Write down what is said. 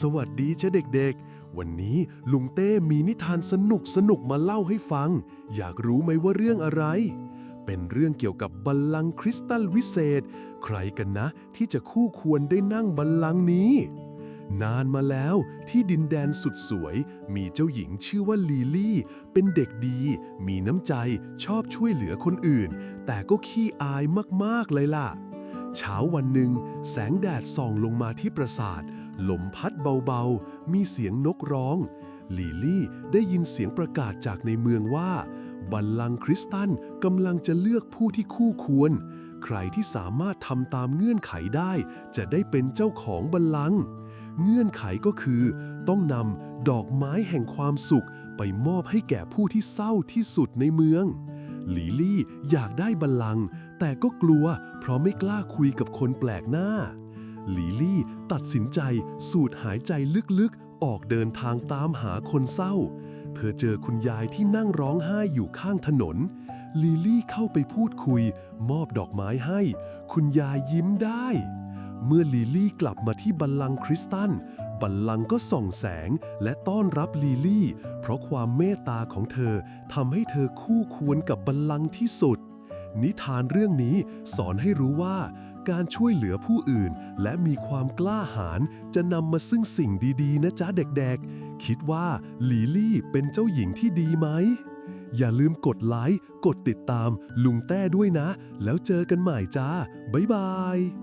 สวัสดีเจ้าเด็กๆ วันนี้ลุงเต้มีนิทานสนุกสนุกๆมาเล่าให้ฟัง อยากรู้ไหมว่าเรื่องอะไร เป็นเรื่องเกี่ยวกับบัลลังก์คริสตัลวิเศษ ใครกันนะที่จะคู่ควรได้นั่งบัลลังก์นี้ นานมาแล้วที่ดินแดนสุดสวย มีเจ้าหญิงชื่อว่าลีลี่ เป็นเด็กดี มีน้ำใจชอบช่วยเหลือคนอื่น แต่ก็ขี้อายมากๆเลยล่ะเเช้าวันหนึ่ง แสงแดดส่องลงมาที่ปราสาทลมพัดเบาๆ มีเสียงนกร้องลีลี่ได้ยินเสียงประกาศจากในเมืองว่า บัลลังก์คริสตันกำลังจะเลือกผู้ที่คู่ควร ใครที่สามารถทำตามเงื่อนไขได้ จะได้เป็นเจ้าของบัลลังก์เงื่อนไขก็คือ ต้องนำดอกไม้แห่งความสุขไปมอบให้แก่ผู้ที่เศร้าที่สุดในเมือง ลีลี่อยากได้บัลลังก์แต่ก็กลัวเพราะไม่กล้าคุยกับคนแปลกหน้าลีลี่ตัดสินใจสูดหายใจลึกๆ ออกเดินทางตามหาคนเศร้า เธอเจอคุณยายที่นั่งร้องไห้อยู่ข้างถนน ลีลี่เข้าไปพูดคุย มอบดอกไม้ให้ คุณยายยิ้มได้ เมื่อลีลี่กลับมาที่บัลลังก์คริสตัน บัลลังก์ก็ส่องแสงและต้อนรับลีลี่ เพราะความเมตตาของเธอทำให้เธอคู่ควรกับบัลลังก์ที่สุด นิทานเรื่องนี้สอนให้รู้ว่า การช่วยเหลือผู้อื่น และมีความกล้าหาญจะนำมาซึ่งสิ่งดีๆ นะจ๊ะเด็กๆ คิดว่าลีลี่เป็นเจ้าหญิงที่ดีไหม อย่าลืมกดไลค์ กดติดตามลุงแต้ด้วยนะ แล้วเจอกันใหม่จ้า บ๊ายบาย